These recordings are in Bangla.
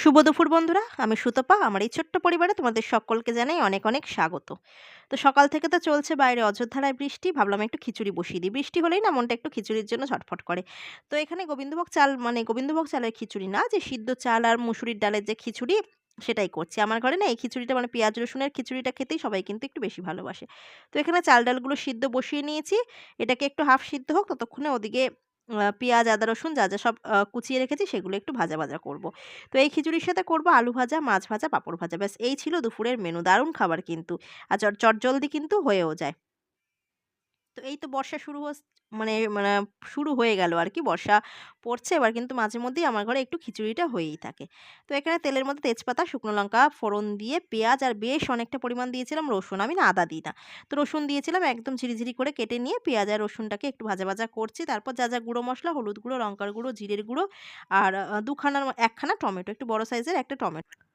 শুভ দুপুর বন্ধুরা, আমি সুতপা, আমার এই ছোট্ট পরিবারে তোমাদের সকলকে জানাই অনেক অনেক স্বাগত। তো সকাল থেকে তো চলছে বাইরে অযোধ্যারায় বৃষ্টি, ভাবলাম একটু খিচুড়ি বসিয়ে দিই। বৃষ্টি হলেই না মনটা একটু খিচুড়ির জন্য ছটফট করে। তো এখানে গোবিন্দভোগ চাল মানে গোবিন্দভোগ চালের খিচুড়ি না, যে সিদ্ধ চাল আর মুসুরির ডালের যে খিচুড়ি, সেটাই করছি। আমার ঘরে না এই খিচুড়িটা মানে পেঁয়াজ, রসুনের খিচুড়িটা খেতেই সবাই কিন্তু একটু বেশি ভালোবাসে। তো এখানে চাল ডালগুলো সিদ্ধ বসিয়ে নিয়েছি। এটাকে একটু হাফ সিদ্ধ হোক, ততক্ষণে ওদিকে পেঁয়াজ, আদা, রসুন যা, যা সব কুচিয়ে রেখেছি সেগুলো একটু ভাজা, ভাজা করব। তো এই খিচুড়ির সাথে করব আলু ভাজা, মাছ ভাজা, পাঁপড় ভাজা। ব্যাস এই ছিল দুপুরের মেনু। দারুণ খাবার কিন্তু। আর চট চটজলদি কিন্তু হয়েও যায়। তো এই তো বর্ষা শুরু মানে মানে শুরু হয়ে গেল আর কি বর্ষা পড়ছে এবার কিন্তু মাঝে মধ্যেই আমার ঘরে একটু খিচুড়িটা হয়েই থাকে। তো এখানে তেলের মধ্যে তেজপাতা, শুকনো লঙ্কা ফোড়ন দিয়ে পেঁয়াজ আর বেশ অনেকটা পরিমাণ দিয়েছিলাম রসুন। আমি না আদা দিই না। তো রসুন দিয়েছিলাম একদম ঝিরিঝিরি করে কেটে নিয়ে পেঁয়াজ আর রসুনটাকে একটু ভাজা, ভাজা করছি। তারপর যা, যা গুঁড়ো মশলা হলুদ গুঁড়ো, লঙ্কার গুঁড়ো, জিরের গুঁড়ো আর আ ২ খানার ১ খানা টমেটো, একটু বড় সাইজের একটা টমেটো।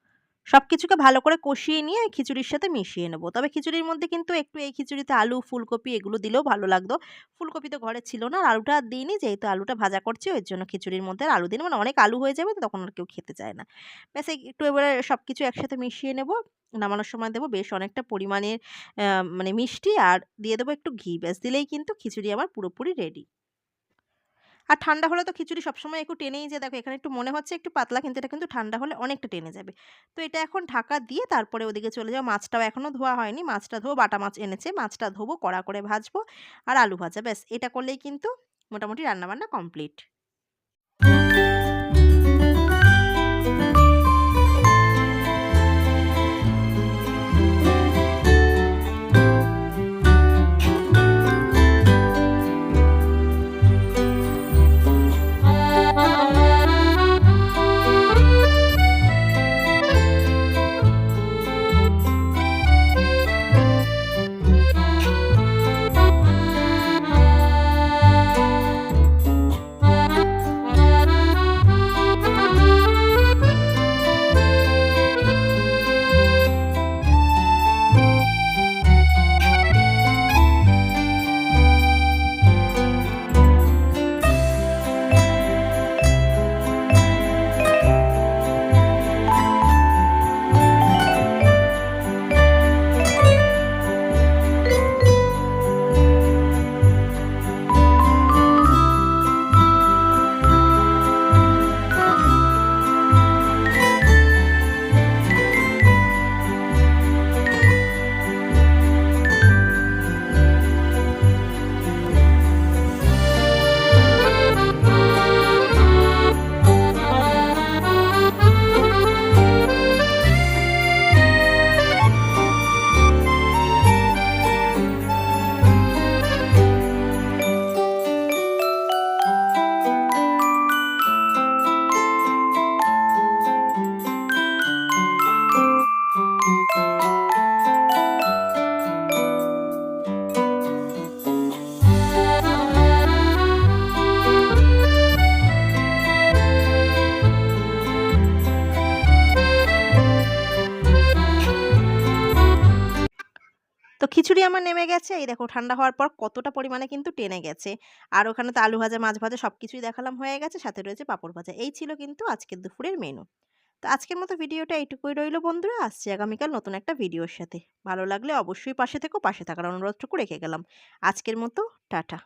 সবকিছুকে ভালো করে কষিয়ে নিয়ে খিচুড়ির সাথে মিশিয়ে নেব। তবে খিচুড়ির মধ্যে কিন্তু একটু এই খিচুড়িতে আলু, ফুলকপি এগুলো দিলেও ভালো লাগতো। ফুলকপি তো ঘরে ছিল না আলুটা আর দিইনি যেহেতু আলুটা ভাজা করছি ওই জন্য খিচুড়ির মধ্যে আলু দিইনি। মানে অনেক আলু হয়ে যাবে তখন আর কেউ খেতে চায় না। ব্যাস একটু এবারে সব কিছু একসাথে মিশিয়ে নেব নামানোর সময় দেবো বেশ অনেকটা পরিমাণের মানে মিষ্টি আর দিয়ে দেবো একটু ঘি। ব্যাস দিলেই কিন্তু খিচুড়ি আমার পুরোপুরি রেডি। আর ঠান্ডা হলে তো খিচুড়ি সবসময় একটু টেনেই যায়। দেখো এখানে একটু মনে হচ্ছে একটু পাতলা কিন্তু এটা কিন্তু ঠান্ডা হলে অনেকটা টেনে যাবে। তো এটা এখন ঢাকা দিয়ে তারপরে ওদিকে চলে যাওয়া মাছটাও এখনও ধোয়া হয়নি। মাছটা ধোবো, বাটা মাছ এনেছে। মাছটা ধোবো, কড়া করে ভাজবো আর আলু ভাজা। ব্যাস এটা করলেই কিন্তু মোটামুটি রান্নাবান্না কমপ্লিট। তো খিচুড়ি আমার নেমে গেছে। এই দেখো ঠান্ডা হওয়ার পর কতটা পরিমাণে কিন্তু টেনে গেছে। আর ওখানে তো আলু ভাজা, মাছ ভাজা সব কিছুই দেখালাম হয়ে গেছে। সাথে রয়েছে পাঁপড় ভাজা। এই ছিল কিন্তু আজকের দুপুরের মেনু। তো আজকের মতো ভিডিওটা এইটুকুই রইল বন্ধুরা। আসছি আগামীকাল নতুন একটা ভিডিওর সাথে। ভালো লাগলে অবশ্যই পাশে থেকো। পাশে থাকার অনুরোধটুকু রেখে গেলাম। আজকের মতো টাটা।